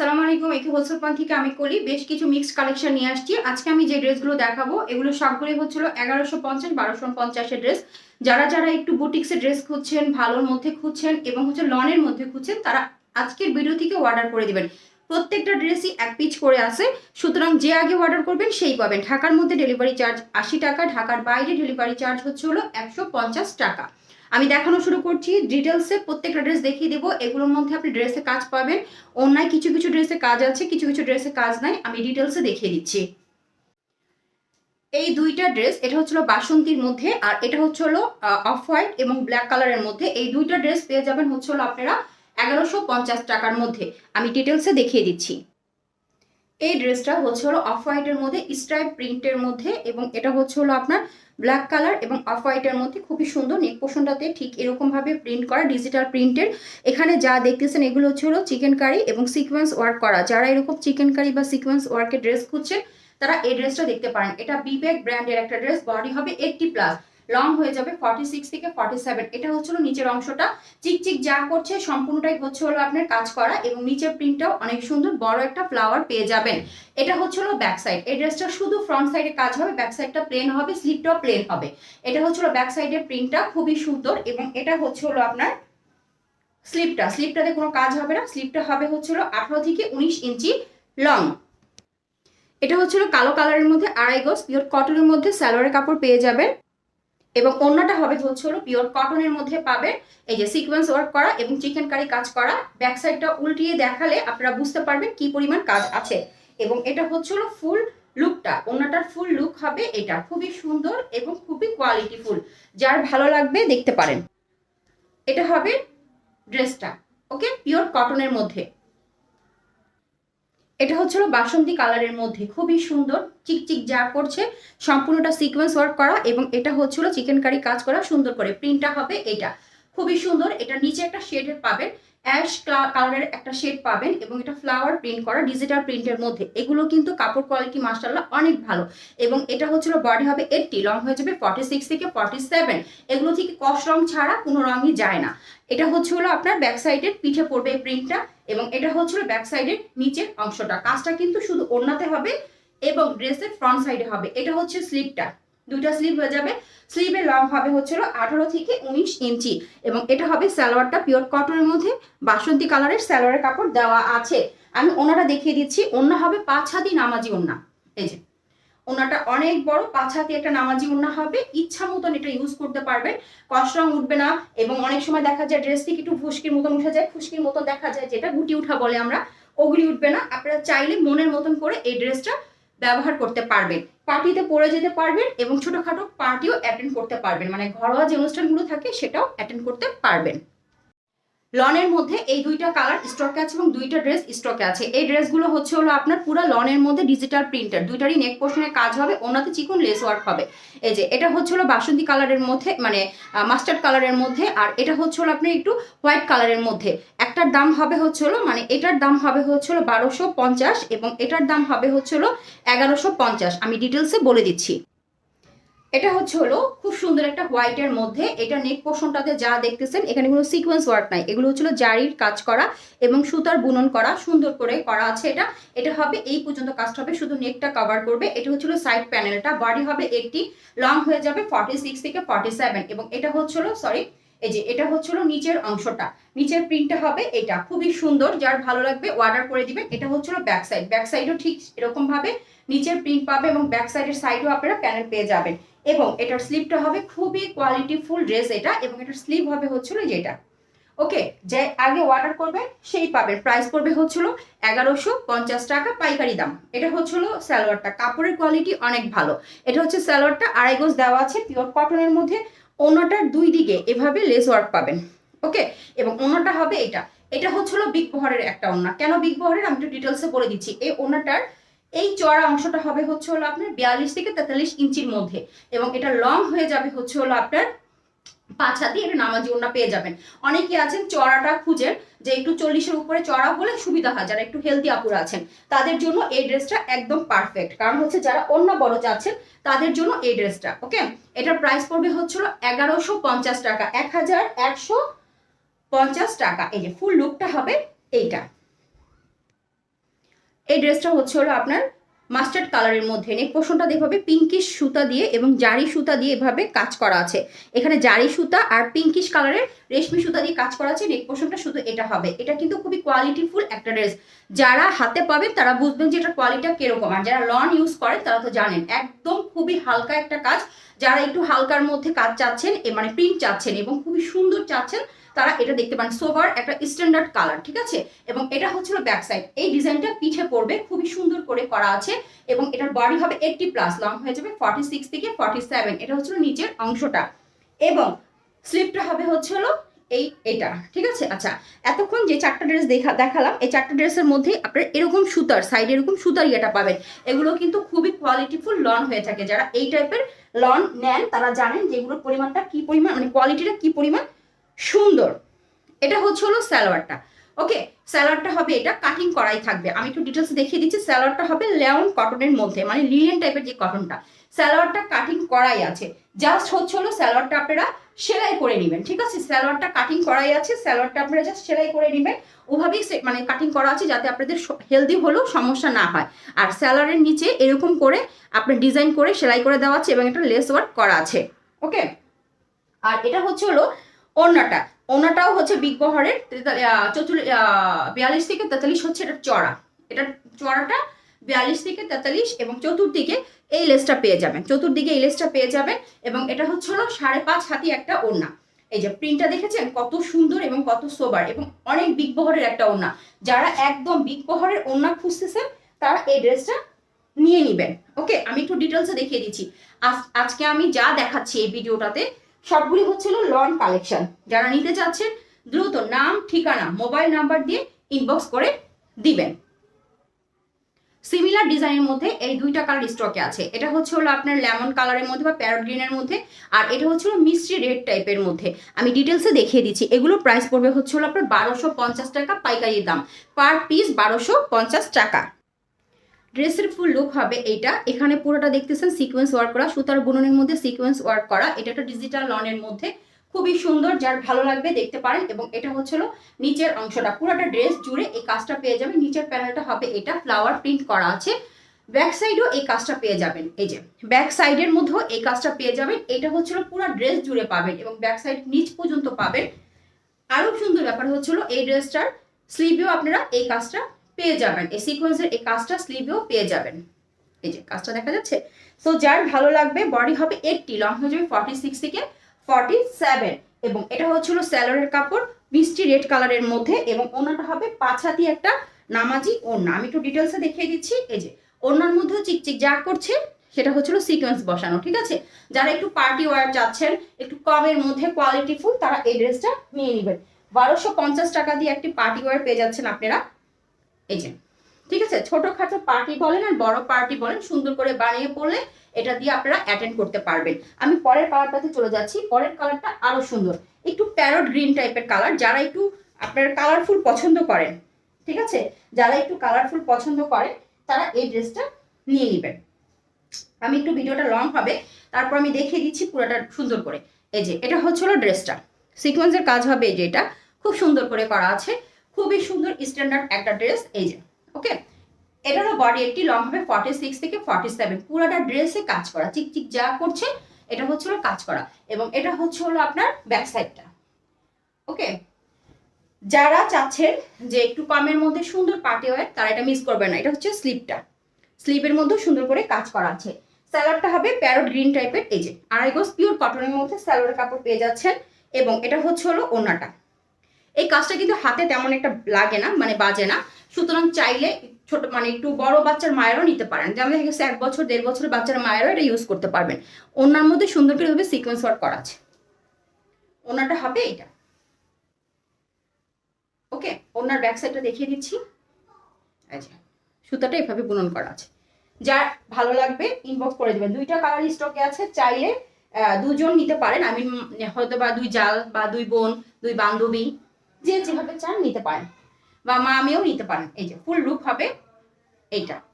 আসসালামু আলাইকুম, একে হোলসেল পয়েন্ট থেকে আমি কলি। বেশ কিছু মিক্সড কালেকশন নিয়ে আসছি। আজকে আমি যে ড্রেসগুলো দেখাবো, এগুলো সবগুলোই হচ্ছিল এগারোশো পঞ্চাশ, বারোশো পঞ্চাশের ড্রেস। যারা যারা একটু বুটিক্সের ড্রেস খুঁজছেন, ভালোর মধ্যে খুঁজছেন এবং হচ্ছে লনের মধ্যে খুঁজছেন, তারা আজকের ভিডিও থেকে অর্ডার করে দিবেন। প্রত্যেকটা ড্রেসই এক পিচ করে আসে সুতরাং যে আগে অর্ডার করবেন, সেই পাবেন। ঢাকার মধ্যে ডেলিভারি চার্জ আশি টাকা, ঢাকার বাইরে ডেলিভারি চার্জ হচ্ছে হলো একশো পঞ্চাশ টাকা। আমি দেখানো শুরু করছি ডিটেলসে প্রত্যেকটা ড্রেস দেখিয়ে দেবো। এগুলোর মধ্যে আপনি ড্রেসে কাজ পাবেন। অন্যায় কিছু কিছু ড্রেসে কাজ আছে, কিছু কিছু ড্রেসে কাজ নাই। আমি ডিটেলসে দেখিয়ে দিচ্ছি। এই দুইটা ড্রেস এটা হচ্ছিল বাসন্তীর মধ্যে আর এটা হচ্ছে হলো অফ হোয়াইট এবং ব্ল্যাক কালারের মধ্যে। এই দুইটা ড্রেস পেয়ে যাবেন হচ্ছে হলো আপনারা এগারোশো টাকার মধ্যে। আমি ডিটেলসে দেখিয়ে দিচ্ছি। এই ড্রেসটা হচ্ছে হলো অফ হোয়াইটের মধ্যে স্ট্রাইপ প্রিন্টের মধ্যে এবং এটা হচ্ছে হলো আপনার ব্ল্যাক কালার এবং অফ হোয়াইটের মধ্যে খুবই সুন্দর নেক পোষণটাতে ঠিক এরকমভাবে প্রিন্ট করা ডিজিটাল প্রিন্টের। এখানে যা দেখতেছেন এগুলো হচ্ছে হলো চিকেন কারি এবং সিকোয়েন্স ওয়ার্ক করা। যারা এরকম চিকেন কারি বা সিকোয়েন্স ওয়ার্কের ড্রেস খুঁজছেন, তারা এই ড্রেসটা দেখতে পারেন। এটা বিবেক ব্র্যান্ডের একটা ড্রেস বডি হবে এইটটি প্লাস লং হয়ে যাবে ফর্টি সিক্স থেকে ফর্টি সেভেন এটা হচ্ছে হলো নিচের অংশটা। চিকচিক যা করছে, সম্পূর্ণটাই হচ্ছে হলো আপনার কাজ করা এবং নিচের প্রিন্টটাও অনেক সুন্দর বড় একটা ফ্লাওয়ার পেয়ে যাবেন। এটা হচ্ছে হলো ব্যাক সাইড এই ড্রেসটা শুধু ফ্রন্ট সাইডে কাজ হবে ব্যাক সাইডটা প্লেন হবে স্লিপটাও প্লেন হবে। এটা হচ্ছে হলো ব্যাক সাইডের প্রিন্টটা খুবই সুন্দর এবং এটা হচ্ছে হলো আপনার স্লিপটা স্লিপটাতে কোনো কাজ হবে না। স্লিপটা হবে হচ্ছে হলো আঠারো থেকে উনিশ ইঞ্চি লং এটা হচ্ছিল কালো কালারের মধ্যে আড়াই গজ। পিওর কটনের মধ্যে স্যালোয়ারের কাপড় পেয়ে যাবেন। এবং অন্যটা হবে হচ্ছে হলো পিওর কটনের মধ্যে পাবে। এই যে সিকোয়েন্স ওয়ার্ক করা এবং চিকেন কারি কাজ করা। ব্যাক সাইডটা উল্টিয়ে দেখালে আপনারা বুঝতে পারবেন কি পরিমাণ কাজ আছে। এবং এটা হচ্ছে হলো ফুল লুকটা অন্যটার ফুল লুক হবে এটা। খুবই সুন্দর এবং খুবই কোয়ালিটি ফুল যার ভালো লাগবে দেখতে পারেন। এটা হবে ড্রেসটা ওকে পিওর কটনের মধ্যে। এটা হচ্ছিল বাসন্তী কালারের মধ্যে। খুবই সুন্দর, চিকচিক যা করছে, সম্পূর্ণটা সিকোয়েন্স ওয়ার্ক করা এবং এটা হচ্ছিল চিকেন কারি কাজ করা, সুন্দর করে। প্রিন্টটা হবে এটা। খুবই সুন্দর। এটা নিচে একটা শেডের পাবেন। অ্যাশ কালারের একটা শেড পাবেন এবং এটা ফ্লাওয়ার প্রিন্ট করা ডিজিটাল প্রিন্টের মধ্যে। এগুলো কিন্তু কাপড় কোয়ালিটি মার্শাল্লাহ অনেক ভালো। এবং এটা হচ্ছিল বডি হবে এইটটি লং হয়ে যাবে ফর্টি সিক্স থেকে ফর্টি সেভেন এগুলো থেকে কস রং ছাড়া কোনো রঙই যায় না। এটা হচ্ছে হলো আপনার ব্যাক সাইডের পিঠে পড়বে এই প্রিন্টটা এবং এটা হচ্ছিল ব্যাক সাইডের নিচের অংশটা। কাজটা কিন্তু শুধু ওড়নাতে হবে এবং ড্রেসের ফ্রন্ট সাইডে হবে। এটা হচ্ছে স্লিপটা দুইটা স্লিপ হয়ে যাবে। স্লিভের লং হবে হচ্ছিল আঠারো থেকে উনিশ ইঞ্চি এবং এটা হবে সালোয়ারটা পিওর কটনের মধ্যে। বাসন্তী কালারের সালোয়ারের কাপড় দেওয়া আছে। আমি ওনাটা দেখিয়ে দিচ্ছি। ওনা হবে পাঁচ হাতি নামাজি ওনা এই যে ওনাটা অনেক বড়, পাঁচ হাতি একটা নামাজি ওনা হবে। ইচ্ছা মতন এটা ইউজ করতে পারবেন। কষ্ট রং উঠবে না এবং অনেক সময় দেখা যায় ড্রেস থেকে একটু ফুসকির মতন উঠে যায় ফুসকির মতন দেখা যায়, যেটা গুটি উঠা বলে আমরা, ওগুলি উঠবে না। আপনারা চাইলে মনের মতন করে এই ড্রেসটা ব্যবহার করতে পারবেন। পার্টিতে পরে যেতে পারবেন এবং ছোটখাটো পার্টিও অ্যাটেন্ড করতে পারবেন। মানে ঘরোয়া যে অনুষ্ঠানগুলো থাকে সেটাও অ্যাটেন্ড করতে পারবেন। লনের মধ্যে এই দুইটা কালার স্টকে আছে এবং দুইটা ড্রেস স্টকে আছে। এই ড্রেসগুলো হচ্ছে হলো আপনার পুরো লনের মধ্যে ডিজিটাল প্রিন্টার দুইটারই নেক পোর্শনের কাজ হবে, ওনাতে চিকন লেস ওয়ার্ক হবে। এই যে, এটা হচ্ছে হলো বাসন্তী কালারের মধ্যে মানে মাস্টার্ড কালারের মধ্যে, আর এটা হচ্ছে হলো আপনার একটু হোয়াইট কালারের মধ্যে। একটার দাম হবে হচ্ছে হলো মানে এটার দাম হবে হচ্ছে হলো বারোশো পঞ্চাশ এবং এটার দাম হবে হচ্ছে হলো এগারোশো পঞ্চাশ। আমি ডিটেলসে বলে দিচ্ছি। এটা হচ্ছে হলো খুব সুন্দর একটা হোয়াইটের মধ্যে। এটা নেক পোর্শনটাতে যা দেখতেছেন, এখানে কোনো সিকোয়েন্স ওয়ার্ক নাই। এগুলো হচ্ছিল জারির কাজ করা এবং সুতার বুনন করা, সুন্দর করে করা আছে এটা। এটা হবে, এই পর্যন্ত কাজটা হবে, শুধু নেকটা কভার করবে। এটা হচ্ছিল সাইড প্যানেলটা বডি হবে এইটটি লং হয়ে যাবে ফর্টি সিক্স থেকে ফর্টি সেভেন এবং এটা হচ্ছিল সরি এই যে এটা হচ্ছিল নিচের অংশটা। নিচের প্রিন্টটা হবে এটা। খুবই সুন্দর, যার ভালো লাগবে অর্ডার করে দিবেন। এটা হচ্ছিল ব্যাক সাইড ব্যাক সাইডও ঠিক এরকম ভাবে নিচের প্রিন্ট পাবে এবং ব্যাক সাইডের সাইডও আপনারা প্যানেল পেয়ে যাবেন। এবং এটার স্লিপটা হবে খুবই কোয়ালিটি ফুল ড্রেস এটা এবং এটার স্লিপ হবে হচ্ছিল যেটা ওকে, যে আগে অর্ডার করবেন সেই পাবেন। প্রাইস পড়বে হচ্ছিল এগারোশো পঞ্চাশ টাকা পাইকারি দাম। এটা হচ্ছিল স্যালোয়ারটা কাপড়ের কোয়ালিটি অনেক ভালো। এটা হচ্ছে স্যালোয়ারটা আড়াই গোজ দেওয়া আছে পিওর কটনের মধ্যে। অন্যটার দুই দিকে এভাবে লেস ওয়ার্ক পাবেন ওকে এবং অন্যটা হবে এটা। এটা হচ্ছিল বিগ বহরের একটা ওনা কেন বিগ বহরের আমি একটু ডিটেলসে বলে দিচ্ছি। এই ওনাটার এই চড়া অংশটা হবে হচ্ছে হলো আপনার বিয়াল্লিশ থেকে তেতাল্লিশ ইঞ্চির মধ্যে এবং এটা লং হয়ে যাবে হচ্ছে হলো আপনার পাঁচ হাতি এটা নামাজি ওনা পেয়ে যাবেন। অনেকে আছেন চড়াটা খুঁজেন যে একটু চল্লিশের উপরে চড়া হলে সুবিধা হয়, যারা একটু হেলদি আপুরা আছেন। তাদের জন্য এই ড্রেসটা একদম পারফেক্ট কারণ হচ্ছে যারা অন্য বড় চাচ্ছেন তাদের জন্য এই ড্রেসটা ওকে এটার প্রাইস পড়বে হচ্ছিল এগারোশো পঞ্চাশ টাকা, এক হাজার একশো পঞ্চাশ টাকা। এই যে ফুল লুকটা হবে এইটা। এই ড্রেসটা হচ্ছে হলো আপনার মাস্টার্ড কালারের মধ্যে নেক পোষণটা দেখবে পিঙ্কিশ সুতা দিয়ে এবং জারি সুতা দিয়ে এভাবে কাজ করা আছে। এখানে জারি সুতা আর পিঙ্কিশ কালারের রেশমি সুতা দিয়ে কাজ করা আছে। নেক পোষণটা শুধু এটা হবে। এটা কিন্তু খুবই কোয়ালিটিফুল একটা ড্রেস যারা হাতে পাবেন তারা বুঝবেন যে এটার কোয়ালিটিটা কীরকম। আর যারা লন ইউজ করেন তারা তো জানেন, একদম খুবই হালকা একটা কাজ। যারা একটু হালকার মধ্যে কাজ চাচ্ছেন মানে প্রিন্ট চাচ্ছেন এবং খুবই সুন্দর চাচ্ছেন তারা এটা দেখতে পান সোভার একটা স্ট্যান্ডার্ড কালার ঠিক আছে? এবং এটা হচ্ছিল ব্যাক সাইড এই ডিজাইনটা পিঠে পড়বে, খুবই সুন্দর করে করা আছে এবং এটার বডি হবে এইটটি প্লাস লং হয়ে যাবে ফর্টি সিক্স থেকে ফর্টি সেভেন এটা হচ্ছিল নিচের অংশটা। এবং স্লিপটা হবে হচ্ছে হলো এই এটা, ঠিক আছে? আচ্ছা এতক্ষণ যে চারটা ড্রেস দেখা দেখালাম, এই চারটা ড্রেসের মধ্যেই আপনার এরকম সুতার সাইডে এরকম সুতার ইয়েটা পাবেন। এগুলো কিন্তু খুবই কোয়ালিটিফুল লন হয়ে থাকে। যারা এই টাইপের লন নেন, তারা জানেন যে এগুলোর পরিমাণটা কি পরিমাণ মানে কোয়ালিটিটা কি পরিমাণ। সুন্দর। এটা হচ্ছে হলো স্যালোয়ারটা ওকে স্যালোয়ারটা হবে এটা, কাটিং করাই থাকবে। আমি একটু ডিটেলস দেখিয়ে দিচ্ছি স্যালোয়ারটা হবে লেওন কটনের মধ্যে মানে লিলিয়ান টাইপের যে কটনটা। স্যালোয়ারটা কাটিং করাই আছে। জাস্ট হচ্ছে হলো স্যালোয়ারটা আপনারা সেলাই করে নেবেন, ঠিক আছে? স্যালোয়ারটা কাটিং করাই আছে স্যালোয়ারটা আপনারা জাস্ট সেলাই করে নেবেন। ওভাবেই মানে কাটিং করা আছে যাতে আপনাদের হেলদি হলেও সমস্যা না হয়। আর স্যালোয়ারের নিচে এরকম করে আপনার ডিজাইন করে সেলাই করে দেওয়া আছে এবং একটা লেস ওয়ার্ক করা আছে। ওকে? আর এটা হচ্ছে হলো ওড়নাটা ওড়নাটাও হচ্ছে বিগ বহরের চতুর্লি বিয়াল্লিশ থেকে তেতাল্লিশ হচ্ছে এটা চড়া। এটা চড়াটা বিয়াল্লিশ থেকে তেতাল্লিশ এবং চতুর্দিকে এই লেসটা পেয়ে যাবেন। চতুর্দিকে এই লেসটা পেয়ে যাবেন এবং এটা হচ্ছে হলো সাড়ে পাঁচ হাতি একটা ওড়না। এই যে প্রিন্টটা দেখেছেন? কত সুন্দর এবং কত সোবার এবং অনেক বিগ বহরের একটা ওড়না। যারা একদম বিগ বহরের ওড়না খুঁজতেছেন, তারা এই ড্রেসটা নিয়ে নিবেন। ওকে? আমি একটু ডিটেলসে দেখিয়ে দিচ্ছি। আজ- আজকে আমি যা দেখাচ্ছি এই ভিডিওটাতে সবগুলি হচ্ছিল লন কালেকশন যারা নিতে চাচ্ছেন, দ্রুত নাম, ঠিকানা মোবাইল নাম্বার দিয়ে ইনবক্স করে দিবেন। সিমিলার ডিজাইনের মধ্যে এই দুইটা কালার স্টকে আছে। এটা হচ্ছে হলো আপনার লেমন কালারের মধ্যে বা প্যারট গ্রিনের মধ্যে, আর এটা হচ্ছে হলো মিষ্টি রেড টাইপের মধ্যে। আমি ডিটেলসে দেখিয়ে দিচ্ছি। এগুলো প্রাইস পড়বে হচ্ছে হলো আপনার বারোশো পঞ্চাশ টাকা পাইকারি দাম। পার পিস বারোশো পঞ্চাশ টাকা। ড্রেসের ফুল লুক হবে এইটা। এখানে পুরোটা দেখতেছেন সিকোয়েন্স ওয়ার্ক করা, সুতার বুননের মধ্যে সিকোয়েন্স ওয়ার্ক করা। এটা একটা ডিজিটাল লনের মধ্যে। খুবই সুন্দর, যার ভালো লাগবে দেখতে পারেন। এবং এটা হচ্ছিল নিচের অংশটা। পুরোটা ড্রেস জুড়ে এই কাজটা পেয়ে যাবেন। নিচের প্যানেলটা হবে এটা ফ্লাওয়ার প্রিন্ট করা আছে। ব্যাক সাইডেও এই কাজটা পেয়ে যাবেন। এই যে ব্যাক সাইডের মধ্যেও এই কাজটা পেয়ে যাবেন। এটা হচ্ছিল পুরো ড্রেস জুড়ে পাবেন এবং ব্যাক সাইড নিচ পর্যন্ত পাবেন। আরও সুন্দর ব্যাপার হচ্ছিল এই ড্রেসটার স্লিভেও আপনারা এই কাজটা পেয়ে যাবেন। এই সিকোয়েন্সের এই কাজটা স্লিভেও পেয়ে যাবেন। এই যে কাজটা দেখা যাচ্ছে। তো যার ভালো লাগবে বডি হবে এইটটি লং হয়ে যাবে ফর্টি সিক্স থেকে ফর্টি সেভেন এবং এটা হচ্ছিল স্যালোরের কাপড়, মিষ্টি রেড কালারের মধ্যে। এবং ওনাটা হবে পাঁচ হাতি একটা নামাজি ওড়না। আমি একটু ডিটেলসে দেখিয়ে দিচ্ছি। এই যে ওড়নার মধ্যেও চিকচিক যা করছে, সেটা হচ্ছিল সিকোয়েন্স বসানো, ঠিক আছে? যারা একটু পার্টি ওয়ার চাচ্ছেন, একটু কমের মধ্যে কোয়ালিটি ফুল, তারা এই ড্রেসটা নিয়ে নেবেন। বারোশো পঞ্চাশ টাকা দিয়ে একটি পার্টি ওয়ার পেয়ে যাচ্ছেন আপনারা। এই যে, ঠিক আছে? ছোটখাটো পার্টি বলেন আর বড় পার্টি বলেন, সুন্দর করে বানিয়ে পড়লে এটা দিয়ে আপনারা অ্যাটেন্ড করতে পারবেন। আমি পরের কালারটাতে চলে যাচ্ছি। পরের কালারটা আরও সুন্দর। একটু প্যারট গ্রিন টাইপের কালার যারা একটু আপনার কালারফুল পছন্দ করেন, ঠিক আছে? যারা একটু কালারফুল পছন্দ করেন, তারা এই ড্রেসটা নিয়ে নেবেন। আমি একটু ভিডিওটা লং হবে, তারপর আমি দেখিয়ে দিচ্ছি পুরোটা সুন্দর করে। এই যে, এটা হচ্ছে হলো ড্রেসটা সিকোয়েন্সের কাজ হবে এই যে এটা। খুব সুন্দর করে করা আছে। খুবই সুন্দর স্ট্যান্ডার্ড একটা ড্রেস এই যে ওকে এটারও বডি একটি লং হবে ফর্টি সিক্স থেকে ফর্টি সেভেন পুরোটা ড্রেসে কাজ করা চিকচিক যা করছে, এটা হচ্ছে হলো কাজ করা। এবং এটা হচ্ছে হলো আপনার ব্যাক সাইডটা ওকে যারা চাচ্ছেন যে একটু কমের মধ্যে সুন্দর পার্টি ওয়ার তারা এটা মিস করবে না। এটা হচ্ছে স্লিপটা স্লিপের মধ্যে সুন্দর করে কাজ করা আছে। স্যালোয়ারটা হবে প্যারট গ্রিন টাইপের এই যে, আড়াই গোস পিওর কটনের মধ্যে স্যালোয়ার কাপড় পেয়ে যাচ্ছেন। এবং এটা হচ্ছে হলো ওনাটা এই কাজটা কিন্তু হাতে তেমন একটা লাগে না মানে বাজে না। সুতরাং চাইলে ছোট মানে একটু বড় বাচ্চার মায়েরও নিতে পারেন। যেমন দেখা গেছে, এক বছর, দেড় বছরের বাচ্চার মায়েরও এটা ইউজ করতে পারবেন। ওনার মধ্যে সুন্দর করে হবে সিকোয়েন্স ওয়ার্ক করা আছে। ওনাটা হবে এটা ওকে, ওনার ব্যাক সাইডটা দেখিয়ে দিচ্ছি। আচ্ছা সুতাটা এভাবে বুনন করা আছে। যার ভালো লাগবে ইনবক্স করে দেবেন। দুইটা কালার স্টকে আছে, চাইলে দুজন নিতে পারেন। আমি হয়তো বা দুই জাল বা দুই বোন, দুই বান্ধবী। যে যেভাবে চান নিতে পারেন। বা মা আমিও নিতে পারেন। এই যে ফুল লুক হবে এইটা।